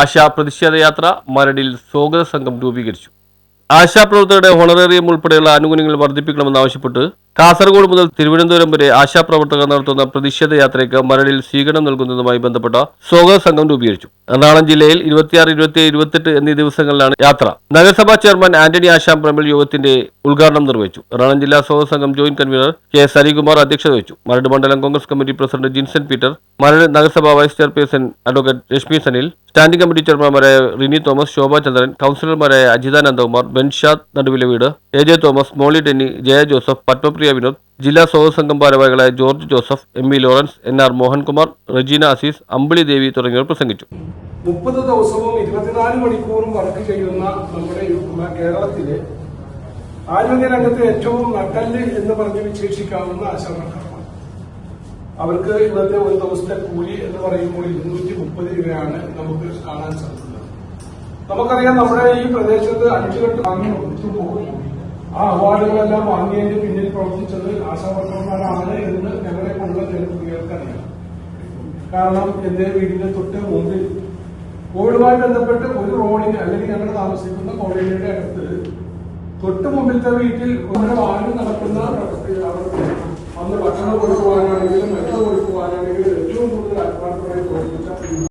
Asha പ്രതിഷേധയാത്ര മരടിൽ സ്വാഗത സംഘം രൂപീകരിച്ചു. ആശാപ്രവർത്തകരുടെ ഹോണറേറിയം ഉൾപ്പെടെയുള്ള ആനുകൂല്യങ്ങൾ വർദ്ധിപ്പിക്കണമെന്നാവശ്യപ്പെട്ട് കാസർഗോഡ് മുതൽ തിരുവനന്തപുരം വരെ ആശാപ്രവർത്തകർ നടത്തുന്ന പ്രതിഷേധ യാത്രയ്ക്ക് മരടിൽ സ്വീകരണം നൽകുന്നതുമായി ബന്ധപ്പെട്ട സ്വാഗത സംഘം രൂപീകരിച്ചു. എറണാകുളം ജില്ലയിൽ ഇരുപത്തിയാറ് ഇരുപത്തിയേഴ് ഇരുപത്തെട്ട് എന്നീ ദിവസങ്ങളിലാണ് യാത്ര. നഗരസഭാ ചെയർമാൻ ആന്റണി ആശാം പ്രമിൽ യോഗത്തിന്റെ ഉദ്ഘാടനം നിർവഹിച്ചു. എറണാകുളം ജില്ലാ സ്വാഗത സംഘം joint convener K S Harikumar അധ്യക്ഷത വഹിച്ചു. മരട് മണ്ഡലം Congress committee president Jinson Peter Maradu നഗരസഭാ vice chairperson advocate Rashmi Sanil standing committee ചെയർമാൻമാരായ Rini Thomas Shobha Chandran കൌൺസിലർമാരായ അജിതാനന്ദകുമാർ ബെൻഷാദ് നടുവിലെ വീട്. A J Thomas Molly Tenny Jaya Joseph Padmapriya Vinod ജില്ലാ സ്വാഗത സംഘം ഭാരവാഹികളായ George Joseph M V Lawrence N R Mohankumar Rejeena Azeez Ambili Devi തുടങ്ങിയവർ പ്രസംഗിച്ചു. മുപ്പത് ദിവസവും ഇരുപത്തിനാല് മണിക്കൂറും വർക്ക് ചെയ്യുന്ന നമ്മുടെ കേരളത്തിലെ ആരോഗ്യ രംഗത്ത് ഏറ്റവും നട്ടൽ എന്ന് പറഞ്ഞ് വിശേഷിക്കാവുന്ന ആശാവർക്കർമാർ. അവർക്ക് ഇന്നത്തെ ഒരു ദിവസത്തെ കൂലി എന്ന് പറയുമ്പോൾ ഇരുന്നൂറ്റി മുപ്പത് രൂപയാണ് നമുക്ക് കാണാൻ സാധിക്കുന്നത്. നമുക്കറിയാം നമ്മുടെ ഈ പ്രദേശത്ത് അഞ്ചുകെട്ട് വാങ്ങി ഒത്തു പോകും ആ അവാർഡുകളെല്ലാം വാങ്ങിയതിന്റെ പിന്നിൽ പ്രവർത്തിച്ചത് ആശാവർക്കർമാരാണ് എന്ന് ഞങ്ങളെ കൊണ്ടുള്ള ജനപ്രിയർക്കറിയാം കാരണം എന്റെ വീടിന്റെ തൊട്ട് മുമ്പിൽ കോവിഡുമായി ബന്ധപ്പെട്ട് ഒരു റോഡിന് അല്ലെങ്കിൽ ഞങ്ങൾ താമസിക്കുന്ന കോളേജിന്റെ അടുത്ത് തൊട്ട് മുമ്പിലത്തെ വീട്ടിൽ ഒരു വാഹനം നടക്കുന്ന അവർക്ക് അന്ന് ഭക്ഷണം കൊടുക്കുവാനാണെങ്കിലും വെള്ളം കൊടുക്കുവാനാണെങ്കിലും ഏറ്റവും കൂടുതൽ ആത്മാർത്ഥമായി പ്രവർത്തിച്ച